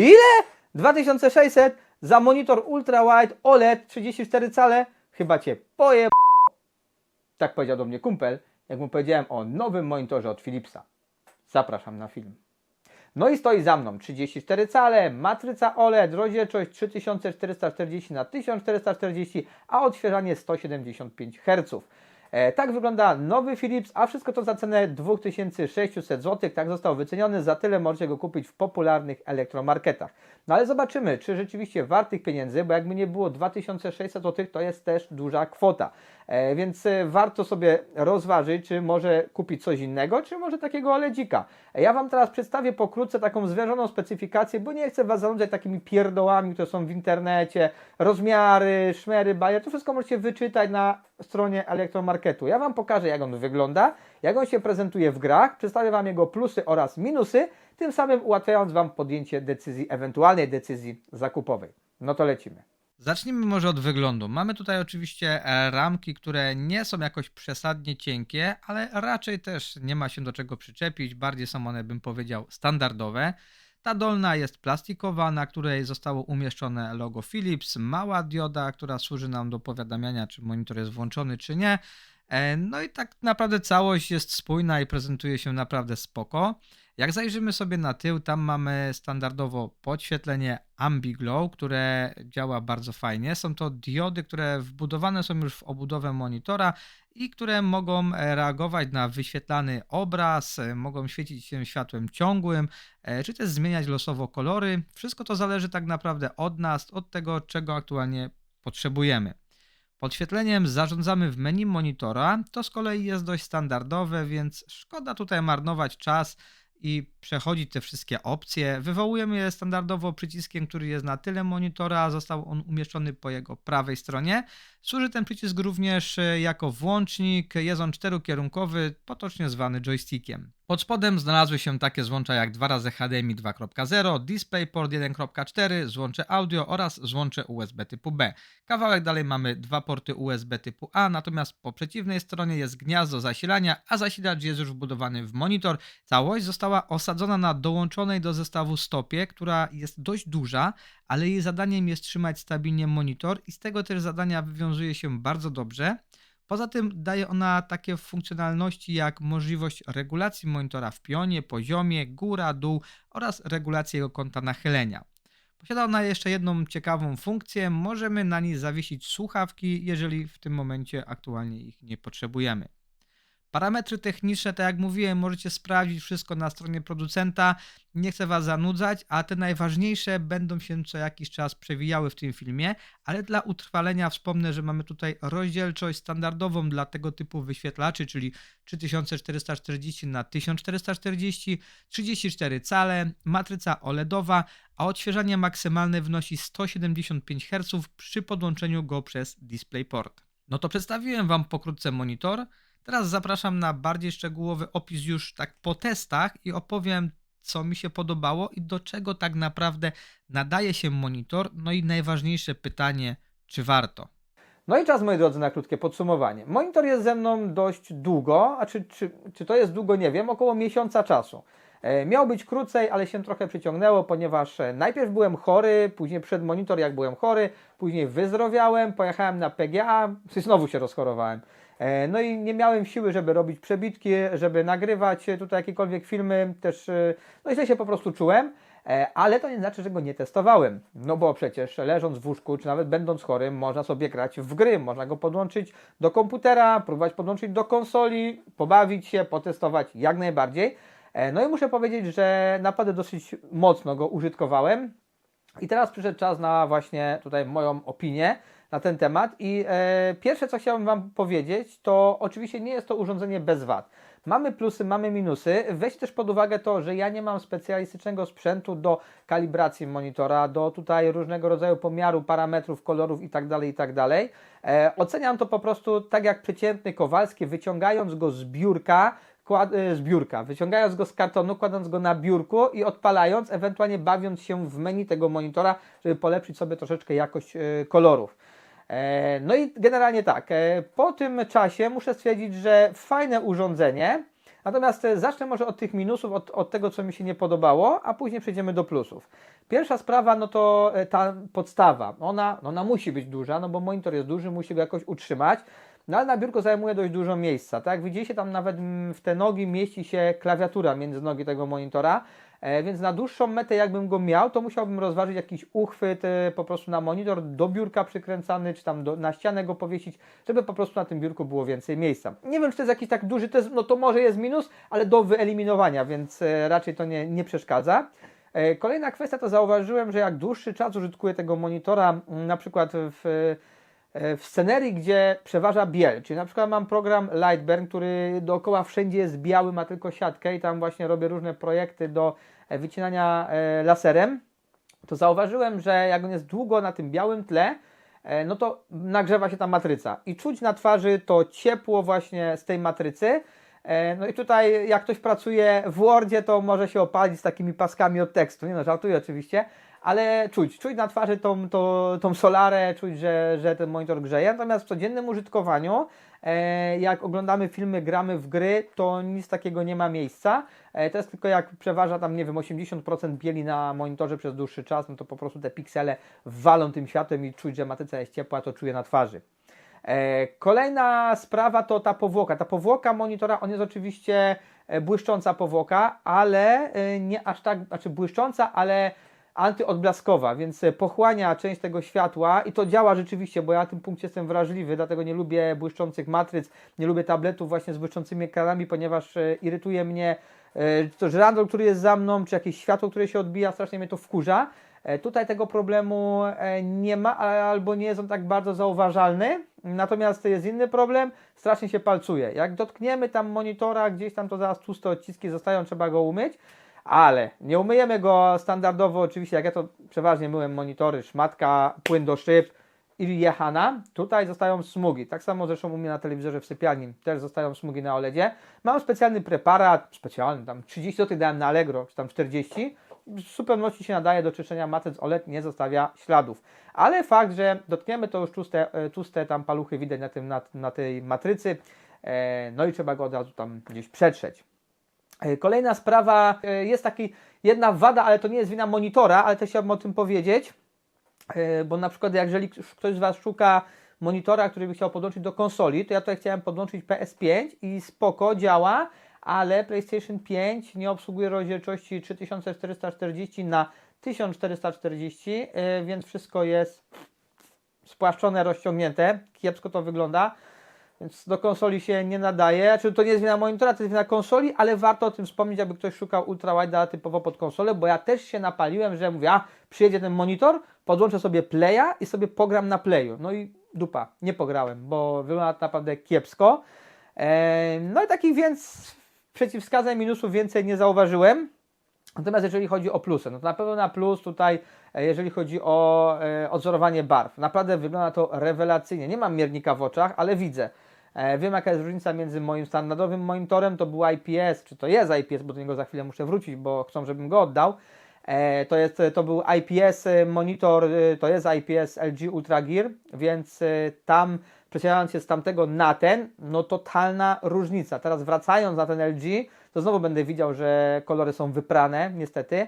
Ile? 2600 za monitor ultra wide OLED 34 cale? Chyba cię poje... Tak powiedział do mnie kumpel, jak mu powiedziałem o nowym monitorze od Philipsa. Zapraszam na film. No i stoi za mną 34 cale, matryca OLED, rozdzielczość 3440 na 1440, a odświeżanie 175 Hz. E, tak wygląda nowy Philips, a wszystko to za cenę 2600 zł. Tak został wyceniony, za tyle możecie go kupić w popularnych elektromarketach. No ale zobaczymy, czy rzeczywiście wart tych pieniędzy, bo jakby nie było 2600 zł, to jest też duża kwota. E, więc e, warto sobie rozważyć, czy może kupić coś innego, czy może takiego OLEDzika. Ja Wam teraz przedstawię pokrótce taką zwężoną specyfikację, bo nie chcę Was zanudzać takimi pierdołami, które są w internecie, rozmiary, szmery, bajer, to wszystko możecie wyczytać na stronie elektromarketu. Ja Wam pokażę, jak on wygląda, jak on się prezentuje w grach, przedstawię Wam jego plusy oraz minusy, tym samym ułatwiając Wam podjęcie decyzji, ewentualnej decyzji zakupowej. No to lecimy. Zacznijmy może od wyglądu. Mamy tutaj oczywiście e, ramki, które nie są jakoś przesadnie cienkie, ale raczej też nie ma się do czego przyczepić. Bardziej są one, bym powiedział, standardowe. Ta dolna jest plastikowa, na której zostało umieszczone logo Philips, mała dioda, która służy nam do powiadamiania, czy monitor jest włączony, czy nie. E, No i tak naprawdę całość jest spójna i prezentuje się naprawdę spoko. Jak zajrzymy sobie na tył, tam mamy standardowo podświetlenie AmbiGlow, które działa bardzo fajnie. Są to diody, które wbudowane są już w obudowę monitora i które mogą e, reagować na wyświetlany obraz, e, mogą świecić się światłem ciągłym, czy też zmieniać losowo kolory. Wszystko to zależy tak naprawdę od nas, od tego, czego aktualnie potrzebujemy. Podświetleniem zarządzamy w menu monitora. To z kolei jest dość standardowe, więc szkoda tutaj marnować czas i przechodzić te wszystkie opcje. Wywołujemy je standardowo przyciskiem, który jest na tyle monitora, został on umieszczony po jego prawej stronie. Służy ten przycisk również e, jako włącznik, jest on czterokierunkowy, potocznie zwany joystickiem. Pod spodem znalazły się takie złącza jak 2 razy HDMI 2.0, DisplayPort 1.4, złącze audio oraz złącze USB typu B. Kawałek dalej mamy dwa porty USB typu A, natomiast po przeciwnej stronie jest gniazdo zasilania, a zasilacz jest już wbudowany w monitor. Całość została osadzona na dołączonej do zestawu stopie, która jest dość duża, ale jej zadaniem jest trzymać stabilnie monitor i z tego też zadania wywiązuje się bardzo dobrze. Poza tym daje ona takie funkcjonalności jak możliwość regulacji monitora w pionie, poziomie, góra, dół oraz regulacji jego kąta nachylenia. Posiada ona jeszcze jedną ciekawą funkcję. Możemy na niej zawiesić słuchawki, jeżeli w tym momencie aktualnie ich nie potrzebujemy. Parametry techniczne, tak jak mówiłem, możecie sprawdzić wszystko na stronie producenta. Nie chcę Was zanudzać, a te najważniejsze będą się co jakiś czas przewijały w tym filmie, ale dla utrwalenia wspomnę, że mamy tutaj rozdzielczość standardową dla tego typu wyświetlaczy, czyli 3440 na 1440, 34 cale, matryca OLEDowa, a odświeżanie maksymalne wynosi 175 Hz przy podłączeniu go przez DisplayPort. No to przedstawiłem Wam pokrótce monitor. Teraz zapraszam na bardziej szczegółowy opis już tak po testach i opowiem, co mi się podobało i do czego tak naprawdę nadaje się monitor. No i najważniejsze pytanie, czy warto? No i czas, moi drodzy, na krótkie podsumowanie. Monitor jest ze mną dość długo, a czy, czy, czy to jest długo, nie wiem, około miesiąca czasu. E, miał być krócej, ale się trochę przyciągnęło, ponieważ e, najpierw byłem chory, później przed monitor jak byłem chory, później wyzdrowiałem, pojechałem na PGA, znowu się rozchorowałem. E, No i nie miałem siły, żeby robić przebitki, żeby nagrywać tutaj jakiekolwiek filmy, też e, no źle się po prostu czułem. E, Ale to nie znaczy, że go nie testowałem. No bo przecież leżąc w łóżku, czy nawet będąc chorym, można sobie grać w gry, można go podłączyć do komputera, próbować podłączyć do konsoli, pobawić się, potestować jak najbardziej. No i muszę powiedzieć, że naprawdę dosyć mocno go użytkowałem. I teraz przyszedł czas na właśnie tutaj moją opinię na ten temat. I e, pierwsze, co chciałbym Wam powiedzieć, to oczywiście nie jest to urządzenie bez wad. Mamy plusy, mamy minusy. Weź też pod uwagę to, że ja nie mam specjalistycznego sprzętu do kalibracji monitora, do tutaj różnego rodzaju pomiaru parametrów, kolorów itd. itd. E, oceniam to po prostu tak jak przeciętny Kowalski, wyciągając go z biurka, e, z biurka, wyciągając go z kartonu, kładąc go na biurku i odpalając, ewentualnie bawiąc się w menu tego monitora, żeby polepszyć sobie troszeczkę jakość e, kolorów. E, No i generalnie tak, e, po tym czasie muszę stwierdzić, że fajne urządzenie, Natomiast e, zacznę może od tych minusów, od, od tego, co mi się nie podobało, a później przejdziemy do plusów. Pierwsza sprawa, no to ta podstawa. Ona, no ona musi być duża, no bo monitor jest duży, musi go jakoś utrzymać. No ale na biurku zajmuje dość dużo miejsca. Tak widzicie, tam nawet mm, w te nogi mieści się klawiatura między nogi tego monitora. E, więc na dłuższą metę, jakbym go miał, to musiałbym rozważyć jakiś uchwyt e, po prostu na monitor, do biurka przykręcany, czy tam do, na ścianę go powiesić, żeby po prostu na tym biurku było więcej miejsca. Nie wiem, czy to jest jakiś tak duży no to może jest minus, ale do wyeliminowania, więc e, raczej to nie, nie przeszkadza. Kolejna kwestia to zauważyłem, że jak dłuższy czas użytkuję tego monitora, na przykład w, w scenerii, gdzie przeważa biel, czyli na przykład mam program Lightburn, który dookoła wszędzie jest biały, ma tylko siatkę i tam właśnie robię różne projekty do e, wycinania e, laserem, to zauważyłem, że jak on jest długo na tym białym tle, e, no to nagrzewa się ta matryca i czuć na twarzy to ciepło właśnie z tej matrycy. E, No i tutaj jak ktoś pracuje w Wordzie, to może się opalić z takimi paskami od tekstu. Nie no, żartuję oczywiście, ale czuć, czuć na twarzy tą, tą, tą solarę, czuć, że, że ten monitor grzeje. Natomiast w codziennym użytkowaniu, e, jak oglądamy filmy, gramy w gry, to nic takiego nie ma miejsca. E, To jest tylko jak przeważa tam, nie wiem, 80% bieli na monitorze przez dłuższy czas, no to po prostu te piksele walą tym światłem i czuć, że matryca jest ciepła, to czuję na twarzy. E, Kolejna sprawa to ta powłoka. Ta powłoka monitora, on jest oczywiście błyszcząca powłoka, ale nie aż tak, znaczy błyszcząca, ale antyodblaskowa, więc e, pochłania część tego światła i to działa rzeczywiście, bo ja na tym punkcie jestem wrażliwy, dlatego nie lubię błyszczących matryc, nie lubię tabletów właśnie z błyszczącymi ekranami, ponieważ e, irytuje mnie e, to żyrandol, który jest za mną, czy jakieś światło, które się odbija, strasznie mnie to wkurza. Tutaj tego problemu nie ma, albo nie jest on tak bardzo zauważalny. Natomiast jest inny problem, strasznie się palcuje. Jak dotkniemy tam monitora, gdzieś tam to zaraz tłuste odciski zostają, trzeba go umyć. Ale nie umyjemy go standardowo, oczywiście, jak ja to przeważnie myłem monitory, szmatka, płyn do szyb i jechana. Tutaj zostają smugi. Tak samo zresztą u mnie na telewizorze w sypialni też zostają smugi na OLEDzie. Mam specjalny preparat, specjalny, tam 30 zł dałem na Allegro, czy tam 40. W zupełności się nadaje do czyszczenia matryc OLED, nie zostawia śladów. Ale fakt, że dotkniemy to już tłuste, e, tłuste tam paluchy widać na, tym, na, na tej matrycy, e, no i trzeba go od razu tam gdzieś przetrzeć. E, Kolejna sprawa, e, jest taki jedna wada, ale to nie jest wina monitora, ale też chciałbym o tym powiedzieć, E, bo na przykład jeżeli ktoś z Was szuka monitora, który by chciał podłączyć do konsoli, to ja tutaj chciałem podłączyć PS5 i spoko, działa, ale PlayStation 5 nie obsługuje rozdzielczości 3440 na 1440, e, więc wszystko jest spłaszczone, rozciągnięte, kiepsko to wygląda. Więc do konsoli się nie nadaje. Czy to nie jest wina monitora, to jest wina konsoli, ale warto o tym wspomnieć, aby ktoś szukał ultrawide'a typowo pod konsolę, bo ja też się napaliłem, że mówię, a przyjedzie ten monitor, podłączę sobie playa i sobie pogram na playu. No i dupa, nie pograłem, bo wygląda naprawdę kiepsko. Eee, no i takich więc przeciwwskazań, minusów więcej nie zauważyłem. Natomiast jeżeli chodzi o plusy, no to na pewno na plus tutaj, e, jeżeli chodzi o e, odzorowanie barw, naprawdę wygląda to rewelacyjnie. Nie mam miernika w oczach, ale widzę. E, wiem jaka jest różnica między moim standardowym monitorem, to był IPS, czy to jest IPS, bo do niego za chwilę muszę wrócić, bo chcą, żebym go oddał. E, to, jest, to był IPS e, monitor, to jest IPS LG Ultra Gear, więc tam przesiadając się z tamtego na ten, no totalna różnica. Teraz wracając na ten LG, to znowu będę widział, że kolory są wyprane, niestety.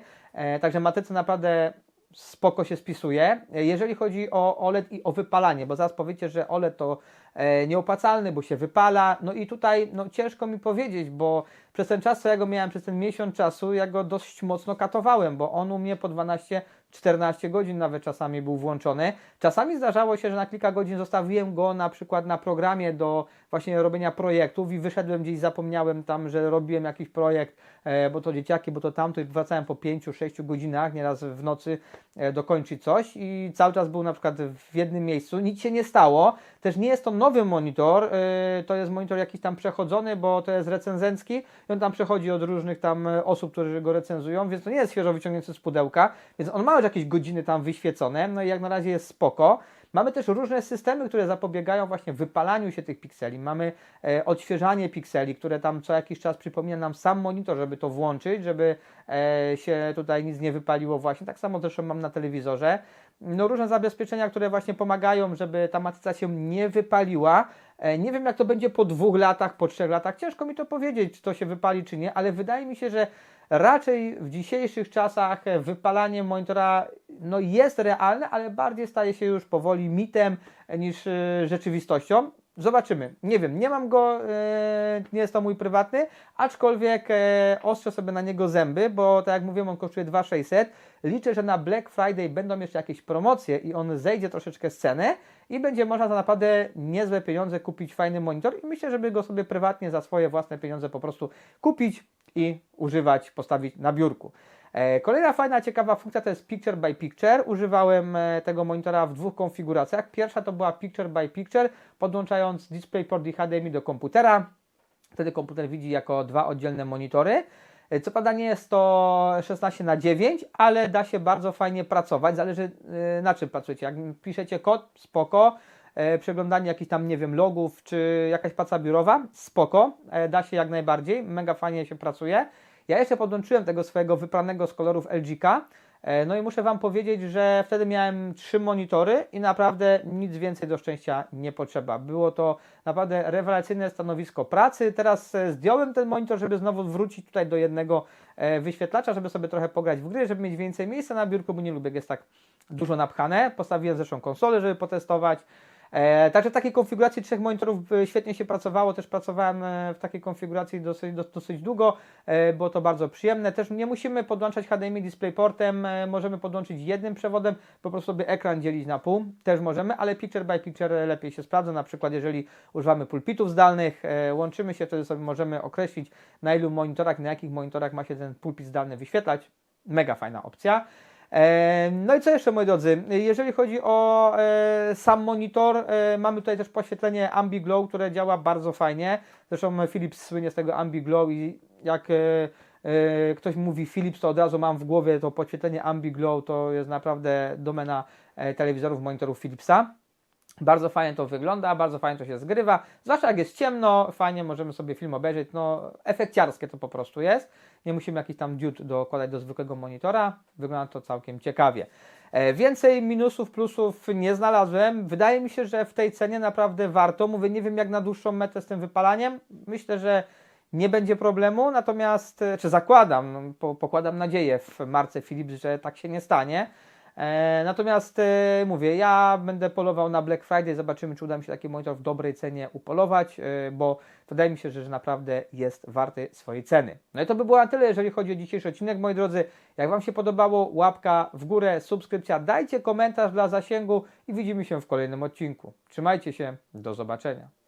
Także matryca naprawdę spoko się spisuje. Jeżeli chodzi o OLED i o wypalanie, bo zaraz powiecie, że OLED to e, nieopłacalny, bo się wypala. No i tutaj no, ciężko mi powiedzieć, bo przez ten czas, co ja go miałem, przez ten miesiąc czasu, ja go dość mocno katowałem, bo on u mnie po 12-14 godzin nawet czasami był włączony. Czasami zdarzało się, że na kilka godzin zostawiłem go na przykład na programie do właśnie robienia projektów i wyszedłem gdzieś, zapomniałem tam, że robiłem jakiś projekt, e, bo to dzieciaki, bo to tamto i wracałem po 5-6 godzinach, nieraz w nocy e, dokończyć coś i cały czas był na przykład w jednym miejscu, nic się nie stało. Też nie jest to nowy monitor, e, to jest monitor jakiś tam przechodzony, bo to jest recenzencki i on tam przechodzi od różnych tam osób, którzy go recenzują, więc to nie jest świeżo wyciągnięty z pudełka, więc on ma już jakieś godziny tam wyświecone, no i jak na razie jest spoko. Mamy też różne systemy, które zapobiegają właśnie wypalaniu się tych pikseli. Mamy e, odświeżanie pikseli, które tam co jakiś czas przypomina nam sam monitor, żeby to włączyć, żeby e, się tutaj nic nie wypaliło właśnie. Tak samo zresztą mam na telewizorze. No różne zabezpieczenia, które właśnie pomagają, żeby ta matryca się nie wypaliła. E, Nie wiem, jak to będzie po dwóch latach, po trzech latach. Ciężko mi to powiedzieć, czy to się wypali, czy nie, ale wydaje mi się, że raczej w dzisiejszych czasach wypalanie monitora no, jest realne, ale bardziej staje się już powoli mitem e, niż e, rzeczywistością. Zobaczymy. Nie wiem, nie mam go, e, nie jest to mój prywatny, aczkolwiek e, ostrzę sobie na niego zęby, bo tak jak mówiłem, on kosztuje 2600. Liczę, że na Black Friday będą jeszcze jakieś promocje i on zejdzie troszeczkę z ceny i będzie można za naprawdę niezłe pieniądze kupić fajny monitor i myślę, żeby go sobie prywatnie za swoje własne pieniądze po prostu kupić i używać, postawić na biurku. E, Kolejna fajna, ciekawa funkcja to jest Picture by Picture. Używałem e, tego monitora w dwóch konfiguracjach. Pierwsza to była Picture by Picture, podłączając DisplayPort i HDMI do komputera. Wtedy komputer widzi jako dwa oddzielne monitory. E, Co prawda nie jest to 16 na 9, ale da się bardzo fajnie pracować. Zależy na czym pracujecie. Jak piszecie kod, spoko. Przeglądanie jakichś tam, nie wiem, logów, czy jakaś praca biurowa, spoko. Da się jak najbardziej. Mega fajnie się pracuje. Ja jeszcze podłączyłem tego swojego wypranego z kolorów LGK. E, No i muszę Wam powiedzieć, że wtedy miałem trzy monitory i naprawdę nic więcej do szczęścia nie potrzeba. Było to naprawdę rewelacyjne stanowisko pracy. Teraz e, zdjąłem ten monitor, żeby znowu wrócić tutaj do jednego e, wyświetlacza, żeby sobie trochę pograć w gry, żeby mieć więcej miejsca na biurku, bo nie lubię, jest tak dużo napchane. Postawiłem zresztą konsolę, żeby potestować. E, także w takiej konfiguracji trzech monitorów e, świetnie się pracowało. Też pracowałem e, w takiej konfiguracji dosyć, dos- dosyć długo. Było to bardzo przyjemne. Też nie musimy podłączać HDMI DisplayPortem. Możemy podłączyć jednym przewodem, po prostu sobie ekran dzielić na pół. Też możemy, ale Picture by Picture lepiej się sprawdza. Na przykład, jeżeli używamy pulpitów zdalnych, łączymy się, wtedy sobie możemy określić, na ilu monitorach, na jakich monitorach ma się ten pulpit zdalny wyświetlać. Mega fajna opcja. No i co jeszcze, moi drodzy? Jeżeli chodzi o e, sam monitor, e, mamy tutaj też podświetlenie AmbiGlow, które działa bardzo fajnie. Zresztą Philips słynie z tego AmbiGlow i jak e, ktoś mówi Philips, to od razu mam w głowie to podświetlenie AmbiGlow, to jest naprawdę domena telewizorów, monitorów Philipsa. Bardzo fajnie to wygląda, bardzo fajnie to się zgrywa. Zwłaszcza jak jest ciemno, fajnie możemy sobie film obejrzeć. No, efekciarskie to po prostu jest. Nie musimy jakiś tam diod dokładać do zwykłego monitora. Wygląda to całkiem ciekawie. E, Więcej minusów, plusów nie znalazłem. Wydaje mi się, że w tej cenie naprawdę warto. Mówię, nie wiem jak na dłuższą metę z tym wypalaniem. Myślę, że nie będzie problemu, natomiast, e, czy zakładam, no, po, pokładam nadzieję w marce Philips, że tak się nie stanie. E, natomiast e, mówię, ja będę polował na Black Friday, zobaczymy, czy uda mi się taki monitor w dobrej cenie upolować, e, bo wydaje mi się, że, że naprawdę jest warty swojej ceny. No i to by było na tyle, jeżeli chodzi o dzisiejszy odcinek, moi drodzy. Jak Wam się podobało, łapka w górę, subskrypcja, dajcie komentarz dla zasięgu i widzimy się w kolejnym odcinku. Trzymajcie się, do zobaczenia.